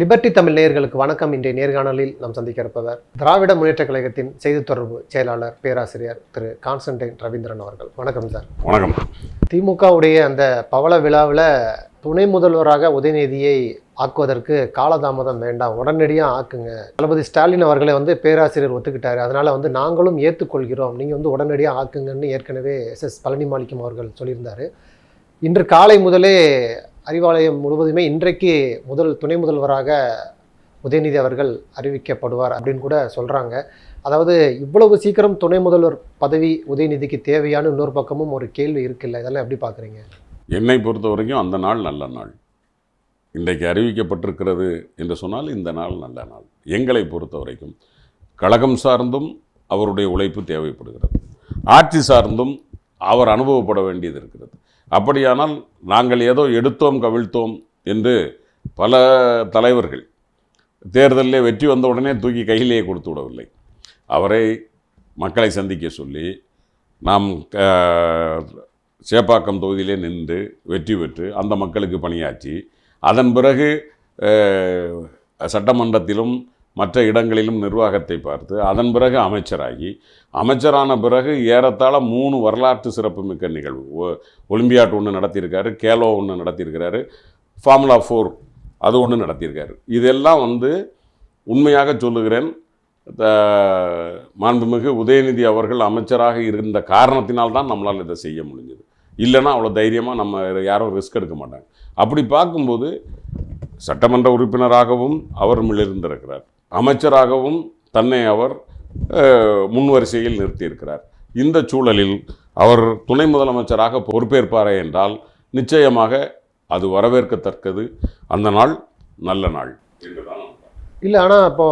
Liberty Tamil நேயர்களுக்கு வணக்கம். இன்றைய நேர்காணலில் நாம் சந்திக்க இருப்பவர் திராவிட முன்னேற்ற கழகத்தின் செய்தி தொடர்பு செயலாளர் பேராசிரியர் திரு கான்ஸ்டன்டைன் ரவீந்திரன் அவர்கள். வணக்கம் சார். வணக்கம். திமுகவுடைய அந்த பவள விழாவில் துணை முதல்வராக உதயநிதியை ஆக்குவதற்கு காலதாமதம் வேண்டாம். உடனடியாக ஆக்குங்க. தளபதி ஸ்டாலின் அவர்களை வந்து பேராசிரியர் ஒத்துக்கிட்டாரு. அதனால வந்து நாங்களும் ஏற்றுக்கொள்கிறோம் நீங்கள் வந்து உடனடியாக ஆக்குங்கன்னு ஏற்கனவே எஸ் எஸ் பழனி மாணிக்கம் அவர்கள் சொல்லியிருந்தாரு. இன்று காலை முதலே அறிவாலயம் முழுவதுமே இன்றைக்கு முதல் துணை முதல்வராக உதயநிதி அவர்கள் அறிவிக்கப்படுவார் அப்படின்னு கூட சொல்கிறாங்க அதாவது இவ்வளவு சீக்கிரம் துணை முதல்வர் பதவி உதயநிதிக்கு தேவையான இன்னொரு பக்கமும் ஒரு கேள்வி இருக்குல்ல இதெல்லாம் எப்படி பார்க்குறீங்க என்னை பொறுத்த வரைக்கும் அந்த நாள் நல்ல நாள். இன்றைக்கு அறிவிக்கப்பட்டிருக்கிறது என்று சொன்னால் இந்த நாள் நல்ல நாள். எங்களை பொறுத்த வரைக்கும் கழகம் சார்ந்தும் அவருடைய உழைப்பு தேவைப்படுகிறது. ஆட்சி சார்ந்தும் அவர் அனுபவப்பட வேண்டியது இருக்கிறது. அப்படியானால் நாங்கள் ஏதோ எடுத்தோம் கவிழ்த்தோம் என்று பல தலைவர்கள் தேர்தலில் வெற்றி வந்த உடனே தூக்கி கையிலேயே கொடுத்து விடவில்லை. அவரை மக்களை சந்திக்க சொல்லி நாம் சேப்பாக்கம் தொகுதியிலே நின்று வெற்றி பெற்று அந்த மக்களுக்கு பணியாற்றி அதன் பிறகு சட்டமன்றத்திலும் மற்ற இடங்களிலும் நிர்வாகத்தை பார்த்து அதன் பிறகு அமைச்சராகி அமைச்சரான பிறகு ஏறத்தாழ மூணு வரலாற்று சிறப்புமிக்க நிகழ்வு. ஒ- ஒலிம்பியாட் ஒன்று நடத்தியிருக்காரு கேலோ ஒன்று நடத்தியிருக்கிறாரு ஃபார்முலா ஃபோர் அது ஒன்று நடத்தியிருக்காரு. இதெல்லாம் வந்து உண்மையாக சொல்லுகிறேன். த- மாண்புமிகு உதயநிதி அவர்கள் அமைச்சராக இருந்த காரணத்தினால்தான் நம்மளால் இதை செய்ய முடிஞ்சது. இல்லைன்னா அவ்வளோ தைரியமாக நம்ம யாரும் ரிஸ்க் எடுக்க மாட்டாங்க. அப்படி பார்க்கும்போது சட்டமன்ற உறுப்பினராகவும் அவர் மிளிர்ந்திருக்கிறார். அமைச்சராகவும் தன்னை அவர் முன்வரிசையில் நிறுத்தியிருக்கிறார். இந்த சூழலில் அவர் துணை முதலமைச்சராக பொறுப்பேற்பாரே என்றால் நிச்சயமாக அது வரவேற்கத்தக்கது. அந்த நாள் நல்ல நாள் என்றுதான் இல்லை ஆனால் இப்போ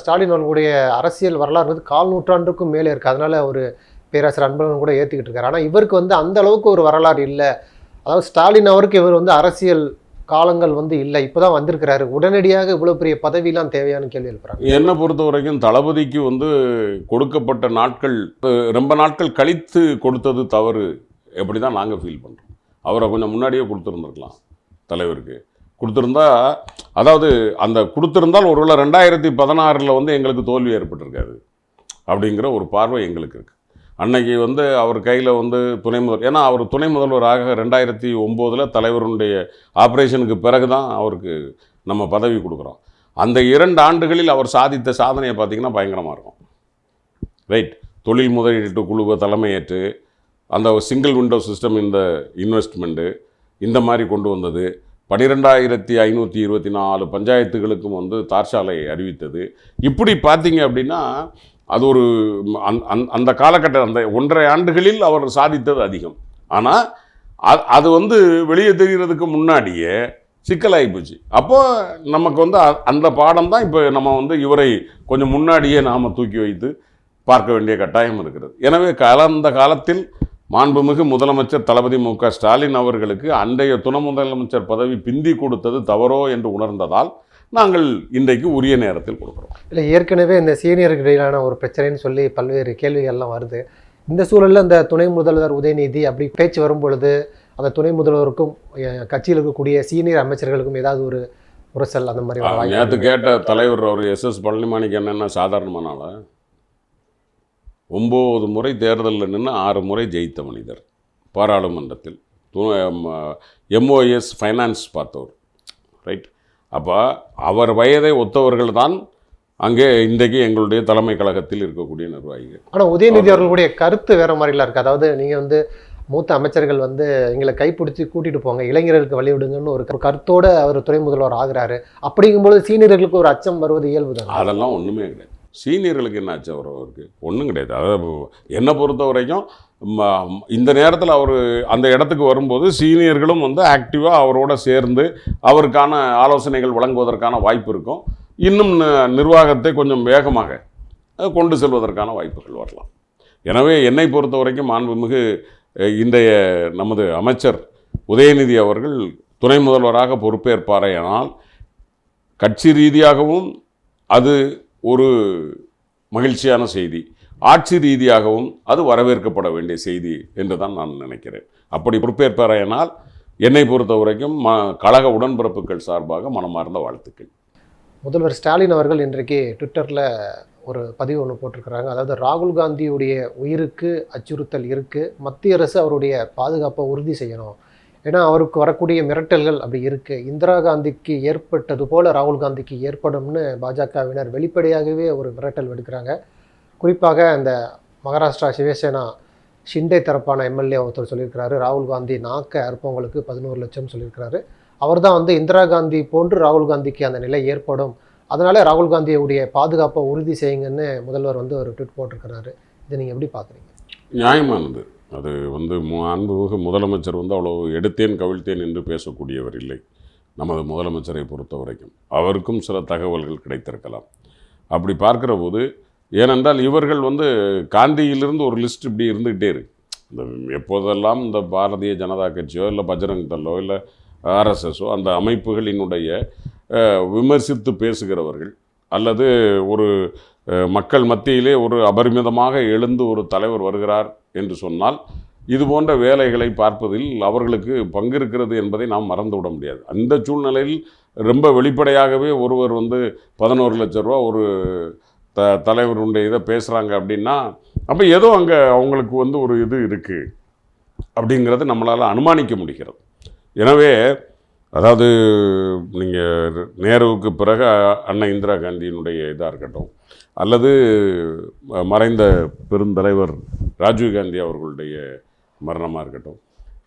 ஸ்டாலின் அவர்களுடைய அரசியல் வரலாறு வந்து கால் நூற்றாண்டுக்கும் மேலே இருக்குது அதனால் ஒரு பேராசிரியர் அன்பழகன் கூட ஏற்றுக்கிட்டு இருக்காரு. ஆனால் இவருக்கு வந்து அந்த அளவுக்கு ஒரு வரலாறு இல்லை. அதாவது ஸ்டாலின் அவருக்கு இவர் வந்து அரசியல் காலங்கள் வந்து இல்லை. இப்போ தான் வந்திருக்கிறாரு. உடனடியாக இவ்வளோ பெரிய பதவியெல்லாம் தேவையான கேள்வி எழுப்புறாங்க. என்னை பொறுத்த வரைக்கும் தளபதிக்கு வந்து கொடுக்கப்பட்ட நாட்கள் ரொம்ப நாட்கள் கழித்து கொடுத்தது தவறு. எப்படி தான் நாங்கள் ஃபீல் பண்ணுறோம் அவரை கொஞ்சம் முன்னாடியே கொடுத்துருந்துருக்கலாம் தலைவருக்கு. கொடுத்துருந்தா அதாவது அந்த கொடுத்துருந்தால் ஒருவேளை ரெண்டாயிரத்தி பதினாறில் வந்து எங்களுக்கு தோல்வி ஏற்பட்டிருக்காது அப்படிங்கிற ஒரு பார்வை எங்களுக்கு இருக்குது அன்னைக்கு வந்து அவர் கையில் வந்து துணை முதல் ஏன்னா அவர் துணை முதல்வராக ரெண்டாயிரத்தி ஒம்போதில் தலைவருடைய ஆப்ரேஷனுக்கு பிறகு தான் அவருக்கு நம்ம பதவி கொடுக்குறோம். அந்த இரண்டு ஆண்டுகளில் அவர் சாதித்த சாதனையை பார்த்திங்கன்னா பயங்கரமாக இருக்கும். ரைட் தொழில் முதலீட்டு குழுவை தலைமையேற்று அந்த சிங்கிள் விண்டோ சிஸ்டம் இந்த இன்வெஸ்ட்மெண்ட்டு இந்த மாதிரி கொண்டு வந்தது. பன்னிரெண்டாயிரத்தி ஐநூற்றி இருபத்தி நாலு பஞ்சாயத்துகளுக்கும் வந்து தார்சாலை அறிவித்தது. இப்படி பார்த்தீங்க அப்படின்னா அது ஒரு அந் அந்- அந்த காலகட்ட அந்த ஒன்றரை ஆண்டுகளில் அவர் சாதித்தது அதிகம். ஆனால் அது அது வந்து வெளியே தெரிகிறதுக்கு முன்னாடியே சிக்கலாகி போச்சு. அப்போது நமக்கு வந்து அ- அந்த பாடம் தான் இப்போ நம்ம வந்து இவரை கொஞ்சம் முன்னாடியே நாம் தூக்கி வைத்து பார்க்க வேண்டிய கட்டாயம் இருக்கிறது. எனவே கலந்த காலத்தில் மாண்புமிகு முதலமைச்சர் தளபதி மு க ஸ்டாலின் அவர்களுக்கு அன்றைய துணை முதலமைச்சர் பதவி பிந்தி கொடுத்தது தவறோ என்று உணர்ந்ததால் நாங்கள் இன்றைக்கு உரிய நேரத்தில் கொடுக்குறோம். இல்லை ஏற்கனவே இந்த சீனியருக்கு இடையிலான ஒரு பிரச்சனைன்னு சொல்லி பல்வேறு கேள்விகள்லாம் வருது. இந்த சூழலில் இந்த துணை முதல்வர் உதயநிதி அப்படி பேச்சு வரும் பொழுது அந்த துணை முதல்வருக்கும் கட்சியில் இருக்கக்கூடிய சீனியர் அமைச்சர்களுக்கும் ஏதாவது ஒரு உரசல் அந்த மாதிரி நேற்று கேட்ட தலைவர் அவர் எஸ். எஸ். பழனிமாணிக்கு என்னென்ன சாதாரணமான ஆளா ஒம்பது முறை தேர்தலில் நின்று ஆறு முறை ஜெயித்த மனிதர் பாராளுமன்றத்தில். எம்ஓஎஸ் ஃபைனான்ஸ் பார்த்தவர். ரைட் அப்போ அவர் வயதை ஒத்தவர்கள் தான் அங்கே இன்றைக்கு எங்களுடைய தலைமை கழகத்தில் இருக்கக்கூடிய நிர்வாகிகள். ஆனால் உதயநிதி அவர்களுடைய கருத்து வேற மாதிரிலாம் இருக்குது அதாவது நீங்கள் வந்து மூத்த அமைச்சர்கள் வந்து எங்களை கைப்பிடிச்சி கூட்டிட்டு போங்க இளைஞர்களுக்கு வழி விடுங்கன்னு ஒரு கருத்தோட அவர் துணை முதல்வர் ஆகுறாரு. அப்படிங்கும்போது சீனியர்களுக்கு ஒரு அச்சம் வருவது இயல்பு தான்? அதெல்லாம் ஒன்றுமே கிடையாது. சீனியர்களுக்கு என்ன ஆச்சு அவருக்கு? ஒன்றும் கிடையாது. அதாவது என்னை பொறுத்த வரைக்கும் இந்த நேரத்தில் அவர் அந்த இடத்துக்கு வரும்போது சீனியர்களும் வந்து ஆக்டிவாக அவரோட சேர்ந்து அவருக்கான ஆலோசனைகள் வழங்குவதற்கான வாய்ப்பு இருக்கும். இன்னும் நிர்வாகத்தை கொஞ்சம் வேகமாக கொண்டு செல்வதற்கான வாய்ப்புகள் வரலாம். எனவே என்னை பொறுத்த வரைக்கும் மாண்புமிகு இன்றைய நமது அமைச்சர் உதயநிதி அவர்கள் துணை முதல்வராக பொறுப்பேற்பாரையானால் கட்சி ரீதியாகவும் அது ஒரு மகிழ்ச்சியான செய்தி. ஆட்சி ரீதியாகவும் அது வரவேற்கப்பட வேண்டிய செய்தி என்று தான் நான் நினைக்கிறேன். அப்படி பொறுப்பேற்பாரையானால் என்னை பொறுத்த வரைக்கும் ம கழக உடன்பிறப்புகள் சார்பாக மனமார்ந்த வாழ்த்துக்கள். முதல்வர் ஸ்டாலின் அவர்கள் இன்றைக்கு ட்விட்டரில் ஒரு பதிவு ஒன்று போட்டிருக்கிறாங்க. அதாவது ராகுல் காந்தியுடைய உயிருக்கு அச்சுறுத்தல் இருக்குது மத்திய அரசு அவருடைய பாதுகாப்பை உறுதி செய்யணும். ஏன்னா அவருக்கு வரக்கூடிய மிரட்டல்கள் அப்படி இருக்குது இந்திரா காந்திக்கு ஏற்பட்டது போல் ராகுல் காந்திக்கு ஏற்படும்னு பாஜகவினர் வெளிப்படையாகவே ஒரு மிரட்டல் விடுக்கிறாங்க. குறிப்பாக அந்த மகாராஷ்டிரா சிவசேனா ஷிண்டே தரப்பான எம்எல்ஏ ஒருத்தர் சொல்லியிருக்கிறாரு. ராகுல் காந்தி நாக்க அற்பவங்களுக்கு பதினோரு லட்சம் சொல்லியிருக்கிறாரு. அவர் தான் வந்து இந்திரா காந்தி போன்று ராகுல் காந்திக்கு அந்த நிலை ஏற்படும். அதனால ராகுல் காந்தியுடைய பாதுகாப்பை உறுதி செய்யுங்கன்னு முதல்வர் வந்து ஒரு ட்விட் போட்டிருக்கிறாரு. இதை நீங்கள் எப்படி பார்க்குறீங்க நியாயமானது. அது வந்து மு- அன்புமிகு முதலமைச்சர் வந்து அவ்வளோ எடுத்தேன் கவிழ்த்தேன் என்று பேசக்கூடியவர் இல்லை. நமது முதலமைச்சரை பொறுத்த வரைக்கும் அவருக்கும் சில தகவல்கள் கிடைத்திருக்கலாம். அப்படி பார்க்கிற போது ஏனென்றால் இவர்கள் வந்து காந்தியிலிருந்து ஒரு லிஸ்ட் இப்படி இருந்துக்கிட்டே இருக்கு. இந்த எப்போதெல்லாம் இந்த பாரதிய ஜனதா கட்சியோ இல்லை பஜ்ரங் தள்ளோ இல்லை ஆர்எஸ்எஸோ அந்த அமைப்புகளினுடைய விமர்சித்து பேசுகிறவர்கள் அல்லது ஒரு மக்கள் மத்தியிலே ஒரு அபரிமிதமாக எழுந்து ஒரு தலைவர் வருகிறார் என்று சொன்னால் இது போன்ற வேலைகளை பார்ப்பதில் அவர்களுக்கு பங்கு இருக்கிறது என்பதை நாம் மறந்துவிட முடியாது. அந்த சூழ்நிலையில் ரொம்ப வெளிப்படையாகவே ஒருவர் வந்து பதினோரு லட்ச ரூபா ஒரு த தலைவருடைய இதை பேசுகிறாங்க அப்படின்னா அப்போ ஏதோ அங்கே அவங்களுக்கு வந்து ஒரு இது இருக்குது அப்படிங்கிறது நம்மளால் அனுமானிக்க முடிகிறது. எனவே அதாவது நீங்கள் நேருவுக்கு பிறகு அண்ணன் இந்திரா காந்தியினுடைய இதாக இருக்கட்டும் அல்லது மறைந்த பெருந்தலைவர் ராஜீவ் காந்தி அவர்களுடைய மரணமாக இருக்கட்டும்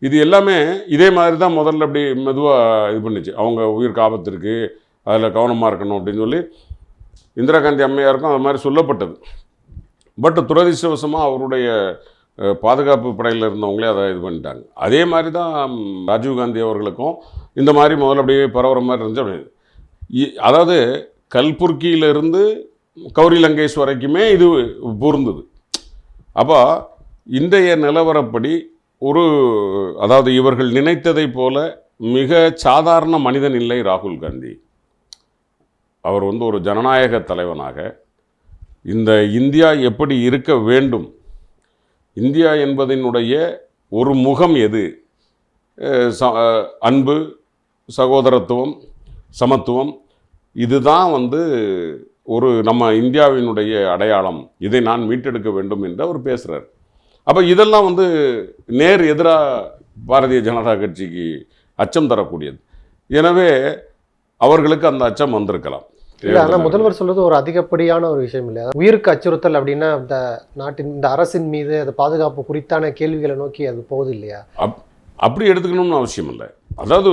இது எல்லாமே இதே மாதிரி தான் முதல்ல அப்படி மெதுவாக இது பண்ணுச்சு. அவங்க உயிருக்கு ஆபத்து இருக்குது அதில் கவனமாக இருக்கணும் அப்படின்னு சொல்லி இந்திரா காந்தி அம்மையாருக்கும் அது மாதிரி சொல்லப்பட்டது. பட் துரதிருஷ்டவசமாக அவருடைய பாதுகாப்பு படையில் இருந்தவங்களே அதை இது பண்ணிட்டாங்க. அதே மாதிரி தான் ராஜீவ்காந்தி ராஜீவ் காந்தி அவர்களுக்கும் இந்த மாதிரி முதல்ல அப்படியே பரவுற மாதிரி இருந்துச்சு. அப்படி இ- அதாவது கல்புர்கியிலிருந்து கௌரி லங்கேஷ் வரைக்குமே இது பொருந்தது. அப்போ இன்றைய நிலவரப்படி ஒரு அதாவது இவர்கள் நினைத்ததை போல மிக சாதாரண மனிதன் இல்லை ராகுல் காந்தி. அவர் வந்து ஒரு ஜனநாயக தலைவனாக இந்த இந்தியா எப்படி இருக்க வேண்டும் இந்தியா என்பதனுடைய ஒரு முகம் எது? ச- அன்பு சகோதரத்துவம் சமத்துவம் இதுதான் வந்து ஒரு நம்ம இந்தியாவினுடைய அடையாளம். இதை நான் மீட்டெடுக்க வேண்டும் என்று அவர் பேசுகிறார் அப்போ இதெல்லாம் வந்து நேர் எதிராக பாரதிய ஜனதா கட்சிக்கு அச்சம் தரக்கூடியது. எனவே அவர்களுக்கு அந்த அச்சம் வந்திருக்கலாம். ஆனால் முதல்வர் சொல்றது ஒரு அதிகப்படியான ஒரு விஷயம் இல்லை உயிருக்கு அச்சுறுத்தல் அப்படின்னா இந்த நாட்டின் இந்த அரசின் மீது அது பாதுகாப்பு குறித்தான கேள்விகளை நோக்கி அது போகுது இல்லையா? அப்படி எடுத்துக்கணும்னு அவசியம் இல்லை. அதாவது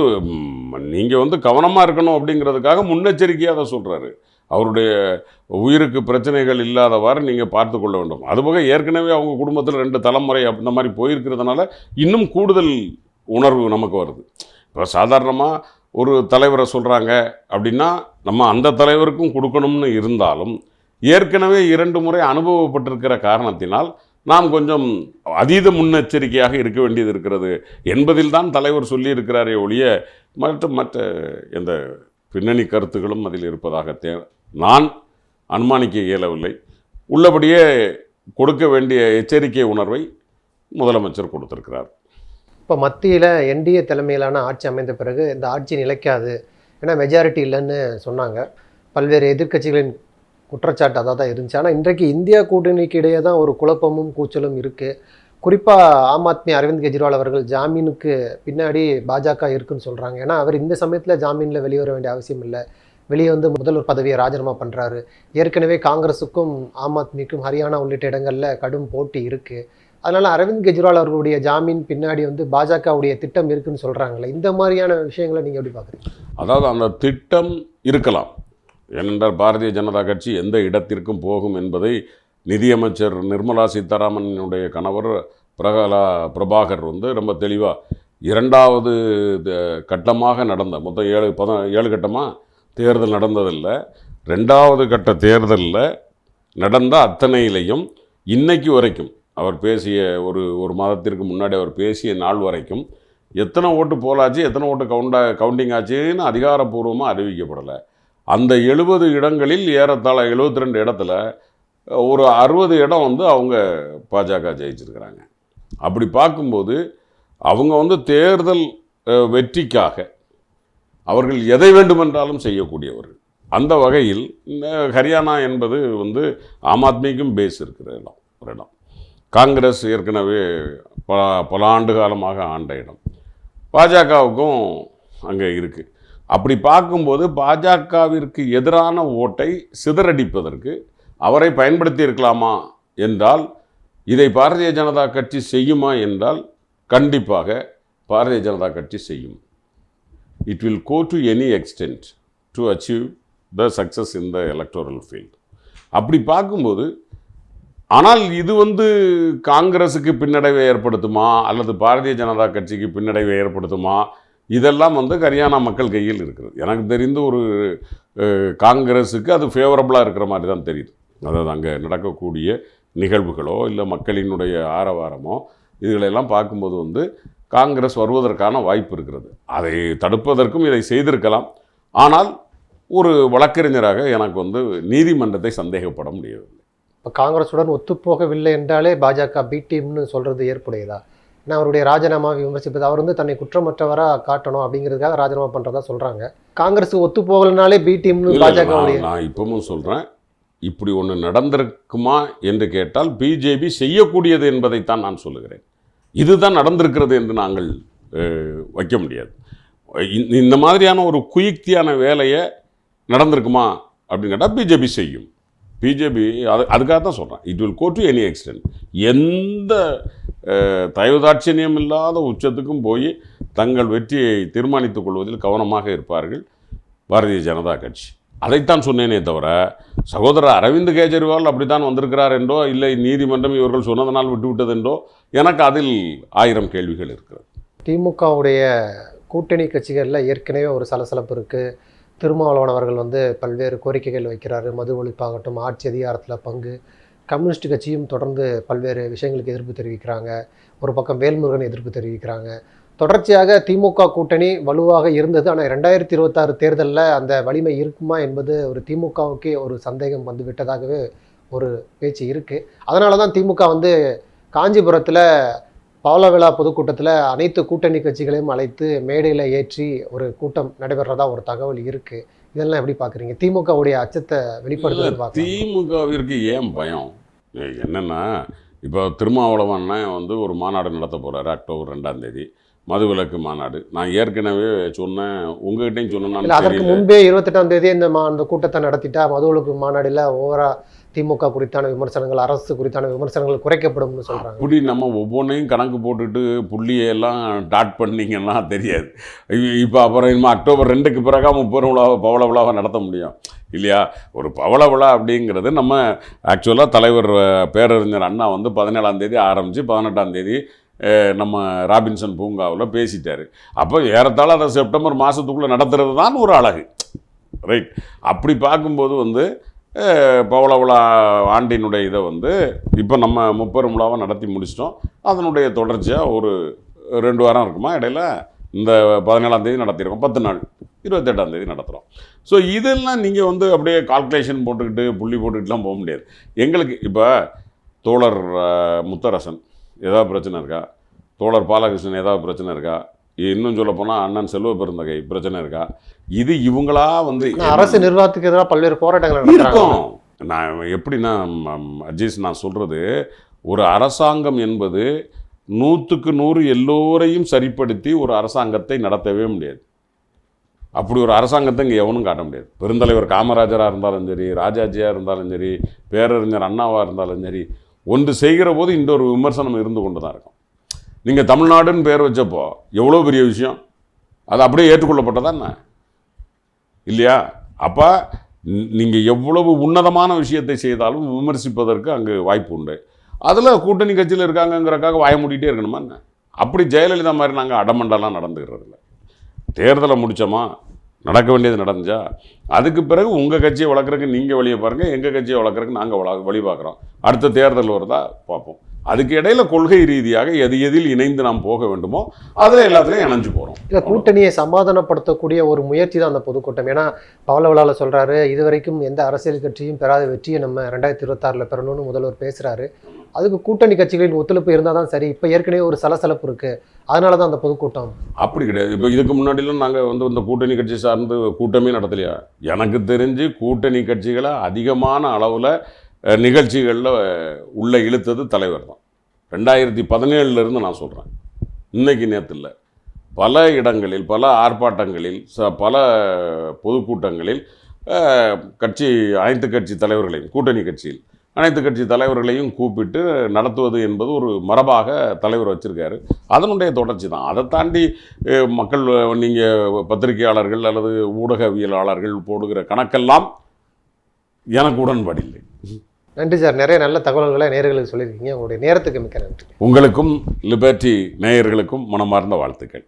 நீங்கள் வந்து கவனமாக இருக்கணும் அப்படிங்கிறதுக்காக முன்னெச்சரிக்கையாக அதை சொல்கிறாரு அவருடைய உயிருக்கு பிரச்சனைகள் இல்லாதவாறு நீங்கள் பார்த்து கொள்ள வேண்டும். அதுபோக ஏற்கனவே அவங்க குடும்பத்தில் ரெண்டு தலைமுறை அந்த மாதிரி போயிருக்கிறதுனால இன்னும் கூடுதல் உணர்வு நமக்கு வருது. இப்போ சாதாரணமாக ஒரு தலைவரை சொல்கிறாங்க அப்படின்னா நம்ம அந்த தலைவருக்கும் கொடுக்கணும்னு இருந்தாலும் ஏற்கனவே இரண்டு முறை அனுபவப்பட்டிருக்கிற காரணத்தினால் நாம் கொஞ்சம் அதீத முன்னெச்சரிக்கையாக இருக்க வேண்டியது இருக்கிறது என்பதில் தான் தலைவர் சொல்லியிருக்கிறாரே ஒழிய மற்ற மற்ற எந்த பின்னணி கருத்துகளும் அதில் இருப்பதாக தே நான் அனுமானிக்க இயலவில்லை. உள்ளபடியே கொடுக்க வேண்டிய எச்சரிக்கை உணர்வை முதலமைச்சர் கொடுத்திருக்கிறார். இப்போ மத்தியில் என்டிஏ தலைமையிலான ஆட்சி அமைந்த பிறகு இந்த ஆட்சி நிலைக்காது ஏன்னா மெஜாரிட்டி இல்லைன்னு சொன்னாங்க. பல்வேறு எதிர்க்கட்சிகளின் குற்றச்சாட்டு அதாக தான் இருந்துச்சு. ஆனால் இன்றைக்கு இந்தியா கூட்டணிக்கு இடையே தான் ஒரு குழப்பமும் கூச்சலும் இருக்குது குறிப்பாக ஆம் ஆத்மி அரவிந்த் கெஜ்ரிவால் அவர்கள் ஜாமீனுக்கு பின்னாடி பாஜக இருக்குன்னு சொல்கிறாங்க ஏன்னா அவர் இந்த சமயத்தில் ஜாமீனில் வெளியே வர வேண்டிய அவசியம் இல்லை. வெளியே வந்து முதல்வர் பதவியை ராஜினாமா பண்ணுறாரு ஏற்கனவே காங்கிரஸுக்கும் ஆம் ஆத்மிக்கும் ஹரியானா உள்ளிட்ட இடங்களில் கடும் போட்டி இருக்குது அதனால் அரவிந்த் கெஜ்ரிவால் அவர்களுடைய ஜாமீன் பின்னாடி வந்து பாஜகவுடைய திட்டம் இருக்குன்னு சொல்கிறாங்களே இந்த மாதிரியான விஷயங்களை நீங்கள் எப்படி பார்க்குறீங்க? அதாவது அந்த திட்டம் இருக்கலாம். ஏனென்றால் பாரதிய ஜனதா கட்சி எந்த இடத்திற்கும் போகும் என்பதை நிதியமைச்சர் நிர்மலா சீதாராமனுடைய கணவர் பிரகலா பிரபாகர் வந்து ரொம்ப தெளிவாக இரண்டாவது த- கட்டமாக நடந்த மொத்தம் ஏழு பத ஏழு கட்டமாக தேர்தல் நடந்ததில்லை. ரெண்டாவது கட்ட தேர்தலில் நடந்த அத்தனையிலையும் இன்றைக்கு வரைக்கும் அவர் பேசிய ஒரு ஒரு மாதத்திற்கு முன்னாடி அவர் பேசிய நாள் வரைக்கும் எத்தனை ஓட்டு போலாச்சு எத்தனை ஓட்டு கவுண்டா கவுண்டிங் ஆச்சுன்னு அதிகாரப்பூர்வமாக அறிவிக்கப்படலை. அந்த எழுபது இடங்களில் ஏறத்தாழ 72 ரெண்டு இடத்துல ஒரு அறுபது இடம் வந்து அவங்க பாஜக ஜெயிச்சிருக்கிறாங்க. அப்படி பார்க்கும்போது அவங்க வந்து தேர்தல் வெற்றிக்காக அவர்கள் எதை வேண்டுமென்றாலும் செய்யக்கூடியவர்கள். அந்த வகையில் இந்த ஹரியானா என்பது வந்து ஆம் ஆத்மிக்கும் பேஸ் இருக்கிற இடம் ஒரு இடம். காங்கிரஸ் ஏற்கனவே பல பல ஆண்டு காலமாக ஆண்ட இடம். பாஜகவுக்கும் அங்கே இருக்குது அப்படி பார்க்கும்போது பாஜகவிற்கு எதிரான ஓட்டை சிதறடிப்பதற்கு அவரை பயன்படுத்தி இருக்கலாமா என்றால் இதை பாரதிய ஜனதா கட்சி செய்யுமா என்றால் கண்டிப்பாக பாரதிய ஜனதா கட்சி செய்யும். It will go to any extent to achieve the success in the electoral field அப்படி பார்க்கும்போது ஆனால் இது வந்து காங்கிரஸுக்கு பின்னடைவை ஏற்படுத்துமா? அல்லது பாரதிய ஜனதா கட்சிக்கு பின்னடைவை ஏற்படுத்துமா? இதெல்லாம் வந்து ஹரியானா மக்கள் கையில் இருக்கிறது. எனக்கு தெரிந்து ஒரு காங்கிரஸுக்கு அது ஃபேவரபுளாக இருக்கிற மாதிரி தான் தெரியுது. அதாவது அங்கே நடக்கக்கூடிய நிகழ்வுகளோ இல்லை மக்களினுடைய ஆரவாரமோ இதுகளெல்லாம் பார்க்கும்போது வந்து காங்கிரஸ் வருவதற்கான வாய்ப்பு இருக்கிறது. அதை தடுப்பதற்கும் இதை செய்திருக்கலாம். ஆனால் ஒரு வழக்கறிஞராக எனக்கு வந்து நீதிமன்றத்தை சந்தேகப்பட முடியாது இப்போ காங்கிரஸுடன் ஒத்துப்போகவில்லை என்றாலே பாஜக பி டீம்னு சொல்றது ஏற்புடையதா? ஏன்னா அவருடைய ராஜினாமா விமர்சிப்பது அவர் வந்து தன்னை குற்றமற்றவராக காட்டணும் அப்படிங்கிறதுக்காக ராஜினாமா பண்றதா சொல்றாங்க. காங்கிரஸ் ஒத்து போகலனாலே பி டீம்னு பாஜகவுடைய நான் இப்பவும் சொல்கிறேன் இப்படி ஒன்று நடந்திருக்குமா என்று கேட்டால் பிஜேபி செய்யக்கூடியது என்பதைத்தான் நான் சொல்லுகிறேன். இதுதான் நடந்திருக்கிறது என்று நாங்கள் வைக்க முடியாது. இந்த- இந்த மாதிரியான ஒரு குயுக்தியான வேலையை நடந்திருக்குமா அப்படின்னு கேட்டால் பிஜேபி செய்யும். பிஜேபி அது அதுக்காக தான் சொல்கிறேன் it will go to any extent எந்த அஹ், தயவுதாட்சணியம் இல்லாத உச்சத்துக்கும் போய் தங்கள் வெற்றியை தீர்மானித்துக் கொள்வதில் கவனமாக இருப்பார்கள் பாரதிய ஜனதா கட்சி. அதைத்தான் சொன்னேனே தவிர சகோதரர் அரவிந்த் கெஜ்ரிவால் அப்படித்தான் வந்திருக்கிறார் என்றோ இல்லை நீதிமன்றம் இவர்கள் சொன்னதனால் விட்டுவிட்டது என்றோ எனக்கு அதில் ஆயிரம் கேள்விகள் இருக்கிறது. திமுகவுடைய கூட்டணி கட்சிகளில் ஏற்கனவே ஒரு சலசலப்பு இருக்குது திருமாவளவன் அவர்கள் வந்து பல்வேறு கோரிக்கைகள் வைக்கிறாரு. மது ஒழிப்பாகட்டும் ஆட்சி அதிகாரத்தில் பங்கு. கம்யூனிஸ்ட் கட்சியும் தொடர்ந்து பல்வேறு விஷயங்களுக்கு எதிர்ப்பு தெரிவிக்கிறாங்க. ஒரு பக்கம் வேல்முருகன் எதிர்ப்பு தெரிவிக்கிறாங்க. தொடர்ச்சியாக திமுக கூட்டணி வலுவாக இருந்தது. ஆனால் ரெண்டாயிரத்தி இருபத்தாறு தேர்தலில் அந்த வலிமை இருக்குமா என்பது ஒரு திமுகவுக்கே ஒரு சந்தேகம் வந்து விட்டதாகவே ஒரு பேச்சு இருக்குது அதனால தான் திமுக வந்து காஞ்சிபுரத்தில் பவள விழா பொதுக்கூட்டத்தில் அனைத்து கூட்டணி கட்சிகளையும் அழைத்து மேடையில் ஏற்றி ஒரு கூட்டம் நடைபெறதா ஒரு தகவல் இருக்கு. இதெல்லாம் எப்படி பார்க்குறீங்க திமுகவுடைய அச்சத்தை பார்க்கலாம். திமுகவிற்கு ஏன் பயம்? என்னன்னா இப்போ திருமாவளவன் வந்து ஒரு மாநாடு நடத்த போறாரு அக்டோபர் ரெண்டாம் தேதி. மதுவிலக்கு மாநாடு. நான் ஏற்கனவே சொன்னேன் உங்ககிட்டையும் சொன்னேன் அதற்கு முன்பே இருபத்தெட்டாம் தேதி இந்த மா அந்த கூட்டத்தை நடத்திட்டா மது ஒழிப்பு மாநாடுல ஓவரா திமுக குறித்தான விமர்சனங்கள் அரசு குறித்தான விமர்சனங்கள் குறைக்கப்படும்னு சொல்றாங்க. அப்படி நம்ம ஒவ்வொன்றையும் கணக்கு போட்டுட்டு புள்ளியெல்லாம் டாட் பண்ணீங்கன்னா தெரியாது. இப்போ அப்புறம் இனிமே அக்டோபர் ரெண்டுக்கு பிறகா முப்பது விழாவை பவள விழாவை நடத்த முடியும். இல்லையா? ஒரு பவள விழா அப்படிங்கிறது நம்ம ஆக்சுவலாக தலைவர் பேரறிஞர் அண்ணா வந்து பதினேழாம் தேதி ஆரம்பித்து பதினெட்டாம் தேதி நம்ம ராபின்சன் பூங்காவில் பேசிட்டார். அப்போ ஏறத்தாழ அதை செப்டம்பர் மாதத்துக்குள்ளே நடத்துறது தான் ஒரு அழகு. ரைட். அப்படி பார்க்கும்போது வந்து பவளவளா ஆண்டினுடைய இதை வந்து இப்போ நம்ம முப்பெரும் விழாவை நடத்தி முடிச்சிட்டோம். அதனுடைய தொடர்ச்சியாக ஒரு ரெண்டு வாரம் இருக்குமா? இடையில இந்த பதினேழாம் தேதி நடத்தியிருக்கோம். பத்து நாள். இருபத்தெட்டாம் தேதி நடத்துகிறோம் ஸோ இதெல்லாம் நீங்கள் வந்து அப்படியே கால்குலேஷன் போட்டுக்கிட்டு புள்ளி போட்டுக்கிட்டுலாம் போக முடியாது. எங்களுக்கு இப்போ தோழர் முத்தரசன் ஏதாவது பிரச்சனை இருக்கா? தோழர் பாலகிருஷ்ணன் ஏதாவது பிரச்சனை இருக்கா? இன்னும் சொல்ல போனால் அண்ணன் செல்வ பெருந்தகை பிரச்சனை இருக்கா? இது இவங்களா வந்து அரசு நிர்வாகத்துக்கு எதிராக பல்வேறு போராட்டங்கள் இருக்கும். நான் எப்படின்னா அஜீஸ் நான் சொல்கிறது ஒரு அரசாங்கம் என்பது நூற்றுக்கு நூறு எல்லோரையும் சரிப்படுத்தி ஒரு அரசாங்கத்தை நடத்தவே முடியாது. அப்படி ஒரு அரசாங்கத்தை இங்கே எவனும் காட்ட முடியாது. பெருந்தலைவர் காமராஜராக இருந்தாலும் சரி ராஜாஜியாக இருந்தாலும் சரி பேரறிஞர் அண்ணாவாக இருந்தாலும் சரி ஒன்று செய்கிற போது இன்னொரு விமர்சனம் இருந்து கொண்டு தான் இருக்கும். நீங்கள் தமிழ்நாடுன்னு பேர் வச்சப்போ எவ்வளோ பெரிய விஷயம்? அது அப்படியே ஏற்றுக்கொள்ளப்பட்டதா என்ன? இல்லையா? அப்போ நீங்கள் எவ்வளவு உன்னதமான விஷயத்தை செய்தாலும் விமர்சிப்பதற்கு அங்கு வாய்ப்பு உண்டு. அதில் கூட்டணி கட்சியில் இருக்காங்கங்கிறக்காக வாய மூடிட்டே இருக்கணுமா என்ன? அப்படி ஜெயலலிதா மாதிரி நாங்கள் அடமண்டெல்லாம் நடந்துக்கிறது இல்லை தேர்தலை முடித்தோமா நடக்க வேண்டியது நடந்துச்சா? அதுக்கு பிறகு உங்கள் கட்சியை வளர்க்குறதுக்கு நீங்கள் வழியை பாருங்கள் எங்கள் கட்சியை வளர்க்குறதுக்கு நாங்கள் வள வழி பார்க்குறோம் அடுத்த தேர்தல் வருதா? பார்ப்போம். அதுக்கு இடையில கொள்கை ரீதியாக எது எதில் இணைந்து நாம் போக வேண்டுமோ அதில் எல்லாத்துலேயும் இணைஞ்சு போகிறோம் இல்லை கூட்டணியை சமாதானப்படுத்தக்கூடிய ஒரு முயற்சி தான் அந்த பொதுக்கூட்டம். ஏன்னா பவள விழாவில் சொல்றாரு இது வரைக்கும் எந்த அரசியல் கட்சியும் பெறாத வெற்றியை நம்ம ரெண்டாயிரத்தி இருபத்தாறில் பெறணும்னு முதல்வர் பேசுகிறாரு அதுக்கு கூட்டணி கட்சிகளின் ஒத்துழைப்பு இருந்தால் தான் சரி. இப்போ ஏற்கனவே ஒரு சலசலப்பு இருக்குது அதனால தான் அந்த பொதுக்கூட்டம். அப்படி கிடையாது. இப்போ இதுக்கு முன்னாடிலாம் நாங்கள் வந்து இந்த கூட்டணி கட்சி சார்ந்து கூட்டமே நடத்தலையா? எனக்கு தெரிஞ்சு கூட்டணி கட்சிகளை அதிகமான அளவில் நிகழ்ச்சிகளில் உள்ள இழுத்தது தலைவர் தான். ரெண்டாயிரத்தி பதினேழுலேருந்து நான் சொல்கிறேன் இன்னைக்கு நேற்று இல்லை. பல இடங்களில் பல ஆர்ப்பாட்டங்களில் ச பல பொதுக்கூட்டங்களில் கட்சி அனைத்து கட்சி தலைவர்களையும் கூட்டணி கட்சியில் அனைத்து கட்சி தலைவர்களையும் கூப்பிட்டு நடத்துவது என்பது ஒரு மரபாக தலைவர் வச்சிருக்காரு. அதனுடைய தொடர்ச்சி தான். அதை தாண்டி மக்கள் நீங்கள் பத்திரிகையாளர்கள் அல்லது ஊடகவியலாளர்கள் போடுகிற கணக்கெல்லாம் எனக்கு உடன்பாடில்லை. நன்றி சார். நிறைய நல்ல தகவல்களை நேயர்களுக்கு சொல்லியிருக்கீங்க. உங்களுடைய நேரத்துக்கு மிக்க நன்றி. உங்களுக்கும் லிபர்ட்டி நேயர்களுக்கும் மனமார்ந்த வாழ்த்துக்கள்.